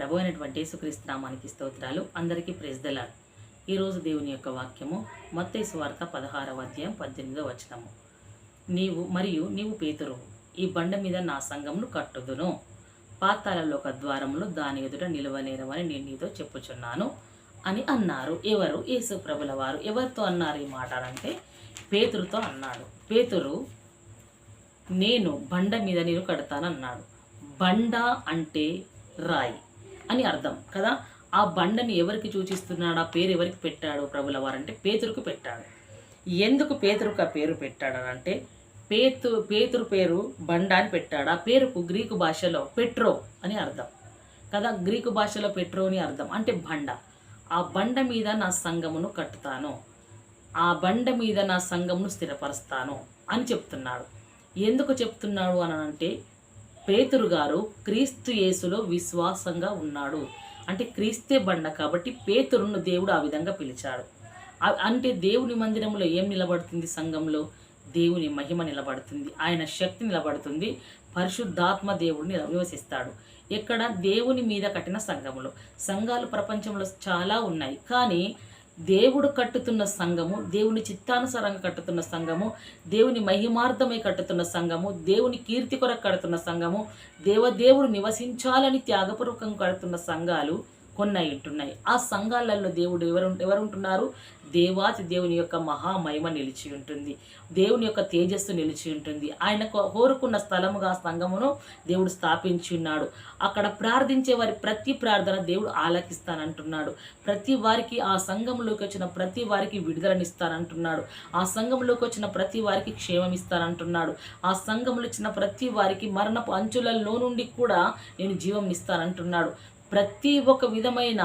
ప్రభు అయినటువంటి యేసుక్రీస్తు నామానికి స్తోత్రాలు. అందరికీ ప్రెజ్దలాడు ఈరోజు దేవుని యొక్క వాక్యము మత్తయి స్వార్థ పదహారవ అధ్యాయం పద్దెనిమిదవ వచనము. నీవు మరియు నీవు పేతురు ఈ బండ మీద నా సంఘమును కట్టుదును. పాతాలలో ఒక ద్వారములు దాని ఎదుట నిలవలేరవని నేను నీతో చెప్పుచున్నాను అని అన్నారు. ఎవరు? యేసు ప్రభుల వారు. ఎవరితో అన్నారు ఈ మాట అంటే పేతురుతో అన్నాడు. పేతురు నేను బండ మీద నేను కడతానన్నాడు. బండ అంటే రాయి. అని అర్థం. కదా? ఆ బండని ఎవరికి సూచిస్తున్నాడు? ఆ పేరు ఎవరికి పెట్టాడు ప్రభుల వారంటే పేతురుకు పెట్టాడు. ఎందుకు పేతురుకు ఆ పేరు పెట్టాడు అంటే పేతు పేతురు పేరు బండ అని పెట్టాడు. ఆ పేరుకు గ్రీకు భాషలో పెట్రో అని అర్థం. కదా? గ్రీకు భాషలో పెట్రో అని అర్థం. అంటే బండ. ఆ బండ మీద నా సంఘమును కట్టుతాను. ఆ బండ మీద నా సంఘమును స్థిరపరుస్తాను అని చెప్తున్నాడు. ఎందుకు చెప్తున్నాడు అని అంటే పేతురు గారు క్రీస్తు యేసులో విశ్వాసంగా ఉన్నాడు. అంటే క్రీస్తే బండ కాబట్టి పేతురును దేవుడు ఆ విధంగా పిలిచాడు. అంటే దేవుని మందిరంలో ఏం నిలబడుతుంది సంఘంలో? దేవుని మహిమ నిలబడుతుంది. ఆయన శక్తి నిలబడుతుంది. పరిశుద్ధాత్మ దేవుడిని నివసిస్తాడు. ఎక్కడ? దేవుని మీద కట్టిన సంఘములో సంఘాలు ప్రపంచంలో చాలా ఉన్నాయి. కానీ దేవుడు కట్టుతున్న సంఘము దేవుని చిత్తానుసారంగా కట్టుతున్న సంఘము దేవుని మహిమార్థమై కట్టుతున్న సంఘము దేవుని కీర్తి కొరకు కడుతున్న సంఘము దేవదేవుడు నివసించాలని త్యాగపూర్వకంగా కడుతున్న సంఘాలు కొన్ని ఆ సంఘాలలో దేవుడు ఎవరు ఎవరుంటున్నారు? దేవాతి దేవుని యొక్క మహామహిమ నిలిచి ఉంటుంది. దేవుని యొక్క తేజస్సు నిలిచి ఉంటుంది. ఆయన కోరుకున్న స్థలముగా ఆ సంఘమును దేవుడు స్థాపించి ఉన్నాడు. అక్కడ ప్రార్థించే వారి ప్రతి ప్రార్థన దేవుడు ఆలకిస్తానంటున్నాడు. ప్రతి వారికి ఆ సంఘంలోకి వచ్చిన ప్రతి వారికి విడుదలనిస్తానంటున్నాడు. ఆ సంఘంలోకి వచ్చిన ప్రతి వారికి క్షేమం ఇస్తానంటున్నాడు ఆ సంఘంలో ఇచ్చిన ప్రతి వారికి మరణపు అంచులలో నుండి కూడా నేను జీవం ఇస్తానంటున్నాడు. ప్రతి ఒక్క విధమైన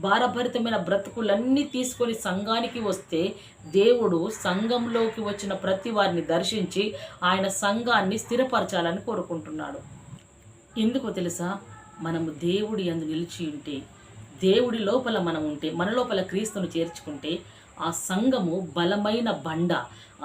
భారభరితమైన బ్రతుకులన్నీ తీసుకొని సంఘానికి వస్తే దేవుడు సంఘంలోకి వచ్చిన ప్రతి వారిని దర్శించి ఆయన సంఘాన్ని స్థిరపరచాలని కోరుకుంటున్నాడు. ఎందుకో తెలుసా? మనము దేవుడి అందు నిలిచి ఉంటే దేవుడి లోపల మనం ఉంటే మన లోపల క్రీస్తును చేర్చుకుంటే ఆ సంఘము బలమైన బండ.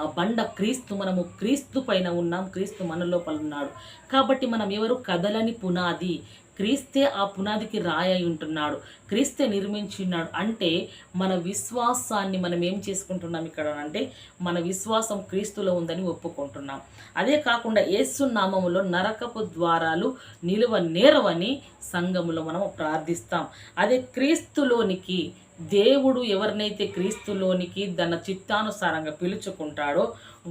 ఆ బండ క్రీస్తు మనము క్రీస్తు పైన ఉన్నాం క్రీస్తు మన లోపల ఉన్నాడు. కాబట్టి మనం ఎవరు కదలని పునాది క్రీస్తే ఆ పునాదికి రాయి అయి ఉంటున్నాడు క్రీస్తే నిర్మించున్నాడు అంటే మన విశ్వాసాన్ని మనం ఏం చేసుకుంటున్నాం ఇక్కడ అంటే మన విశ్వాసం క్రీస్తులో ఉందని ఒప్పుకుంటున్నాం. అదే కాకుండా యేసు నామములో నరకపు ద్వారాలు నిలువ నేరవని సంఘములో మనం ప్రార్థిస్తాం. అదే క్రీస్తులోనికి దేవుడు ఎవరినైతే క్రీస్తులోనికి తన చిత్తానుసారంగా పిలుచుకుంటాడో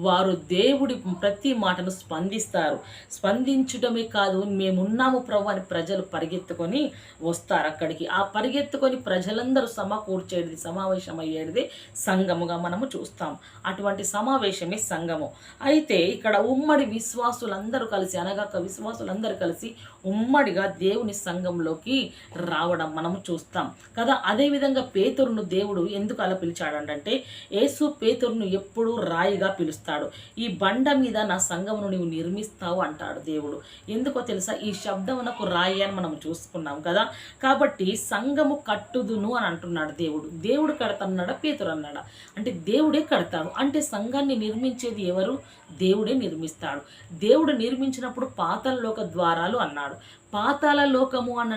వారు దేవుడి ప్రతి మాటను స్పందిస్తారు. స్పందించడమే కాదు మేమున్నాము ప్రభు అని ప్రజలు పరిగెత్తుకొని వస్తారు అక్కడికి. ఆ పరిగెత్తుకొని ప్రజలందరూ సమకూర్చేది సమావేశం అయ్యేది సంఘముగా మనము చూస్తాం. అటువంటి సమావేశమే సంఘము. అయితే ఇక్కడ ఉమ్మడి విశ్వాసులందరూ కలిసి అనగాక విశ్వాసులందరూ కలిసి ఉమ్మడిగా దేవుని సంఘంలోకి రావడం మనము చూస్తాం. కదా అదేవిధంగా పేతురును దేవుడు ఎందుకు అలా పిలిచాడంటే యేసు పేతురును ఎప్పుడూ రాయిగా పిలుస్తాడు. ఈ బండ మీద నా సంఘమును నీవు నిర్మిస్తావు అంటాడు దేవుడు. ఎందుకో తెలుసా? ఈ శబ్దమునకు రాయి అని మనం చూసుకున్నాం కదా? కాబట్టి సంఘము కట్టుదును అని అంటున్నాడు దేవుడు. దేవుడు కడతన్నాడా? పేతురు అన్నాడా? అంటే దేవుడే కడతాడు. అంటే సంఘాన్ని నిర్మించేది ఎవరు? దేవుడే నిర్మిస్తాడు. దేవుడు నిర్మించినప్పుడు పాతాళలోక ద్వారాలు అన్నాడు. పాతాల లోకము అని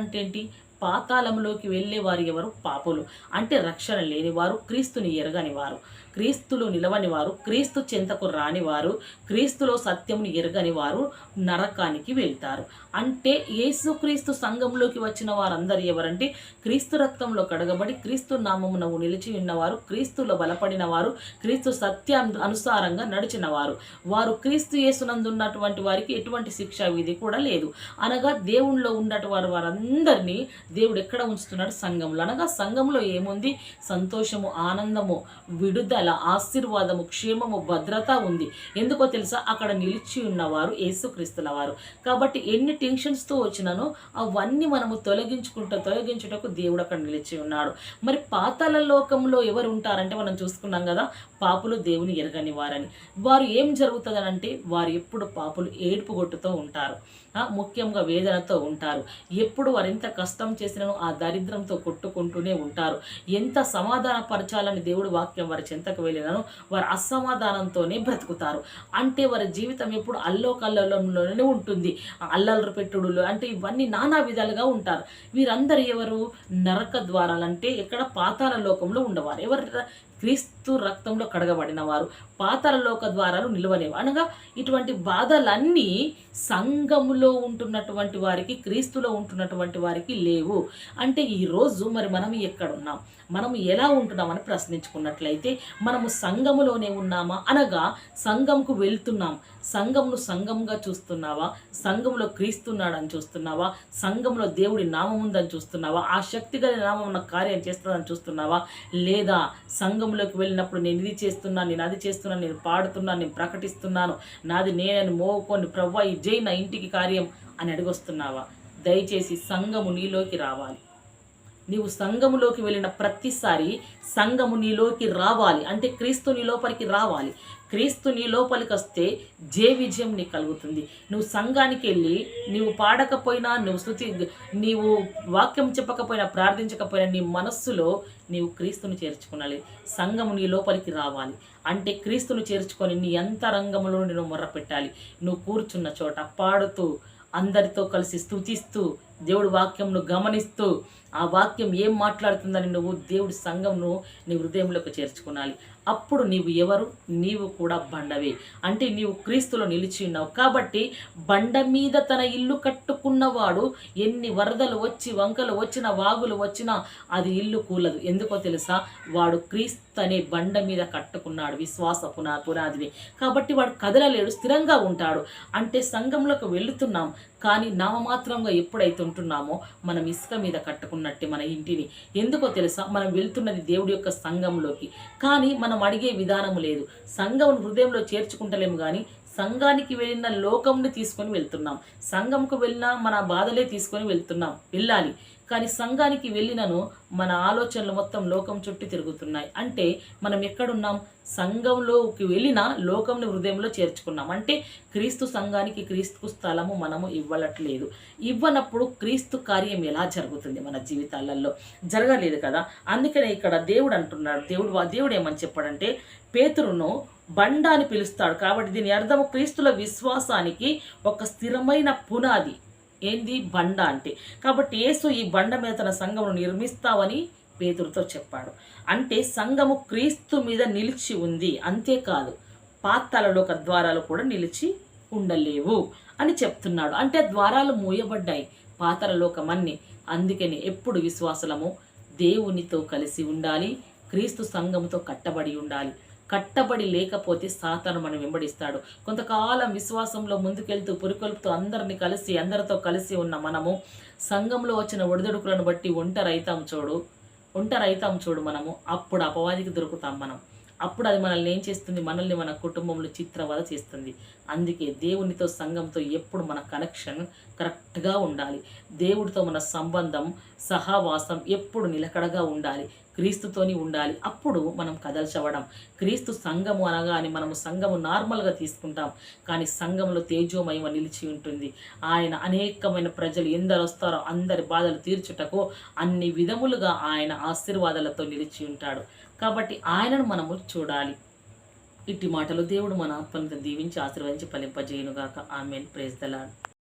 పాతాళంలోకి వెళ్ళే వారు ఎవరు? పాపులు. అంటే రక్షణ లేనివారు క్రీస్తుని ఎరగని వారు క్రీస్తులు నిలవని వారు క్రీస్తు చెంతకు రానివారు క్రీస్తులో సత్యమును ఎరగని వారు నరకానికి వెళ్తారు. అంటే యేసుక్రీస్తు సంఘంలోకి వచ్చిన వారందరూ ఎవరంటే క్రీస్తు రక్తంలో కడగబడి క్రీస్తు నామమున నిలిచి ఉన్నవారు క్రీస్తులో బలపడిన వారు క్రీస్తు సత్య అనుసారంగా నడిచిన వారు వారు క్రీస్తు యేసునందున్నటువంటి వారికి ఎటువంటి శిక్షా విధి కూడా లేదు. అనగా దేవుణ్ణిలో ఉన్నటువంటి వారు వారందరినీ దేవుడు ఎక్కడ ఉంచుతున్నాడు? సంఘంలో. అనగా సంఘంలో ఏముంది? సంతోషము ఆనందము విడుదల ఆశీర్వాదము క్షేమము భద్రత ఉంది. ఎందుకో తెలుసా? అక్కడ నిలిచి ఉన్నవారు యేసుక్రీస్తుల వారు కాబట్టి ఎన్ని టెన్షన్స్తో వచ్చినానో అవన్నీ మనము తొలగించుకుంటూ తొలగించుటకు దేవుడు అక్కడ నిలిచి ఉన్నాడు. మరి పాతాల లోకంలో ఎవరు ఉంటారంటే మనం చూసుకున్నాం కదా పాపులు దేవుని ఎరగని వారని. వారు ఏం జరుగుతుందనంటే వారు ఎప్పుడు పాపులు ఏడుపు కొట్టుతో ఉంటారు ముఖ్యంగా వేదనతో ఉంటారు. ఎప్పుడు వారు ఎంత కష్టం చేసినను ఆ దరిద్రంతో కొట్టుకుంటూనే ఉంటారు. ఎంత సమాధానపరచాలని దేవుడు వాక్యం వారి చింతకు వెళ్ళినను వారు అసమాధానంతోనే బ్రతుకుతారు. అంటే వారి జీవితం ఎప్పుడు అల్లో ఉంటుంది. అల్లలు పెట్టుడులు అంటే ఇవన్నీ నానా విధాలుగా ఉంటారు. వీరందరూ ఎవరు? నరక ద్వారాలంటే ఎక్కడ? పాతాల లోకంలో ఉండవారు. ఎవరు? క్రీస్తు రక్తంలో కడగబడిన వారు పాతాల లోక ద్వారాలు నిలవలేవు. అనగా ఇటువంటి బాధలన్నీ సంఘములో ఉంటున్నటువంటి వారికి క్రీస్తులో ఉంటున్నటువంటి వారికి లేవు. అంటే ఈరోజు మరి మనం ఎక్కడున్నాం? మనం ఎలా ఉంటున్నామని ప్రశ్నించుకున్నట్లయితే మనము సంఘములోనే ఉన్నామా? అనగా సంఘంకు వెళ్తున్నాం. సంఘంను సంఘంగా చూస్తున్నావా? సంఘంలో క్రీస్తున్నాడని చూస్తున్నావా? సంఘంలో దేవుడి నామం ఉందని చూస్తున్నావా? ఆ శక్తి గల నామం ఉన్న కార్యం చేస్తుందని చూస్తున్నావా? లేదా సంఘం సంఘంలోకి వెళ్ళినప్పుడు నేను ఇది చేస్తున్నాను నేను అది చేస్తున్నాను నేను పాడుతున్నాను నేను ప్రకటిస్తున్నాను. నాది నేనని మోకొని ప్రవ్వా ఈ జై నా ఇంటికి కార్యం అని అడిగొస్తున్నావా? దయచేసి సంఘము నీలోకి రావాలి. నీవు సంఘములోకి వెళ్ళిన ప్రతిసారి సంఘము నీలోకి రావాలి. అంటే క్రీస్తు నీ లోపలికి రావాలి. క్రీస్తు నీ లోపలికి వస్తే జే విజయం నీకు కలుగుతుంది. నువ్వు సంఘానికి వెళ్ళి నీవు పాడకపోయినా నువ్వు శృతి నీవు వాక్యం చెప్పకపోయినా ప్రార్థించకపోయినా నీ మనస్సులో నీవు క్రీస్తుని చేర్చుకునాలి. సంఘము నీ లోపలికి రావాలి. అంటే క్రీస్తును చేర్చుకొని నీ అంతరంగంలో నేను మొర్రపెట్టాలి. నువ్వు కూర్చున్న చోట పాడుతూ అందరితో కలిసి స్తుతిస్తూ దేవుడి వాక్యంను గమనిస్తూ ఆ వాక్యం ఏం మాట్లాడుతుందని నువ్వు దేవుడి సంఘంను నీ హృదయంలోకి చేర్చుకోవాలి అప్పుడు నీవు ఎవరు? నీవు కూడా బండవే. అంటే నీవు క్రీస్తులో నిలిచి ఉన్నావు. కాబట్టి బండ మీద తన ఇల్లు కట్టుకున్నవాడు ఎన్ని వరదలు వచ్చి వంకలు వచ్చిన వాగులు వచ్చినా అది ఇల్లు కూలదు. ఎందుకో తెలుసా? వాడు క్రీస్తు అనే బండ మీద కట్టుకున్నాడు. విశ్వాస పునా పునాదిని. కాబట్టి వాడు కదలలేడు స్థిరంగా ఉంటాడు. అంటే సంఘంలోకి వెళుతున్నాం. కానీ నామమాత్రంగా ఎప్పుడైతే ఉంటున్నామో మనం ఇసుక మీద కట్టుకున్నట్టే మన ఇంటిని. ఎందుకో తెలుసా? మనం వెళ్తున్నది దేవుడి యొక్క సంఘంలోకి. కానీ మన మనం అడిగే విధానం లేదు. సంఘం హృదయంలో చేర్చుకుంటలేము కానీ సంఘానికి వెళ్ళిన లోకంని తీసుకొని వెళ్తున్నాం. సంఘంకు వెళ్ళినా మన బాధలే తీసుకొని వెళ్తున్నాం. వెళ్ళాలి. కానీ సంఘానికి వెళ్ళినను మన ఆలోచనలు మొత్తం లోకం చుట్టూ తిరుగుతున్నాయి. అంటే మనం ఎక్కడున్నాం? సంఘంలోకి వెళ్ళిన లోకంని హృదయంలో చేర్చుకున్నాం. అంటే క్రీస్తు సంఘానికి క్రీస్తు స్థలము మనము ఇవ్వలట్లేదు ఇవ్వనప్పుడు క్రీస్తు కార్యం ఎలా జరుగుతుంది మన జీవితాలలో? జరగలేదు కదా? అందుకనే ఇక్కడ దేవుడు అంటున్నాడు. దేవుడు దేవుడు ఏమని చెప్పాడంటే పేతురును బండ అని పిలుస్తాడు. కాబట్టి దీని అర్థము క్రీస్తుల విశ్వాసానికి ఒక స్థిరమైన పునాది. ఏంది? బండ అంటే. కాబట్టి యేసు ఈ బండ మీద తన సంఘమును నిర్మిస్తావని పేతులతో చెప్పాడు. అంటే సంఘము క్రీస్తు మీద నిలిచి ఉంది. అంతేకాదు పాతాలలో ఒక ద్వారాలు కూడా నిలిచి ఉండలేవు అని చెప్తున్నాడు. అంటే ద్వారాలు మూయబడ్డాయి. పాతలలోకమన్ని అందుకని ఎప్పుడు విశ్వాసలము దేవునితో కలిసి ఉండాలి క్రీస్తు సంఘముతో కట్టబడి ఉండాలి. కట్టబడి లేకపోతే సాతాను మనం వెంబడిస్తాడు. కొంతకాలం విశ్వాసంలో ముందుకెళ్తూ పురికొల్పుతూ అందరిని కలిసి అందరితో కలిసి ఉన్న మనము సంఘంలో వచ్చిన ఒడిదొడుకులను బట్టి ఒంటరైతాం చూడు ఒంటరైతాం చూడు మనము. అప్పుడు అపవాదికి దొరుకుతాం మనం. అప్పుడు అది మనల్ని ఏం చేస్తుంది? మనల్ని మన కుటుంబంలో చిత్రవద చేస్తుంది. అందుకే దేవునితో సంఘంతో ఎప్పుడు మన కనెక్షన్ కరెక్ట్గా ఉండాలి. దేవుడితో మన సంబంధం సహవాసం ఎప్పుడు నిలకడగా ఉండాలి. క్రీస్తుతోని ఉండాలి. అప్పుడు మనం కదల్చవడం క్రీస్తు సంఘము అనగానే మనము సంఘము నార్మల్గా తీసుకుంటాం. కానీ సంఘంలో తేజోమయమ నిలిచి ఉంటుంది. ఆయన అనేకమైన ప్రజలు ఎందరు వస్తారో అందరి బాధలు తీర్చుటకు అన్ని విధములుగా ఆయన ఆశీర్వాదాలతో నిలిచి ఉంటాడు. కాబట్టి ఆయనను మనము చూడాలి. ఇట్టి మాటలు దేవుడు మన ఆత్మను దీవించి ఆశీర్వదించి ఫలింపజేయునుగాక. ఆమెన్. Praise the Lord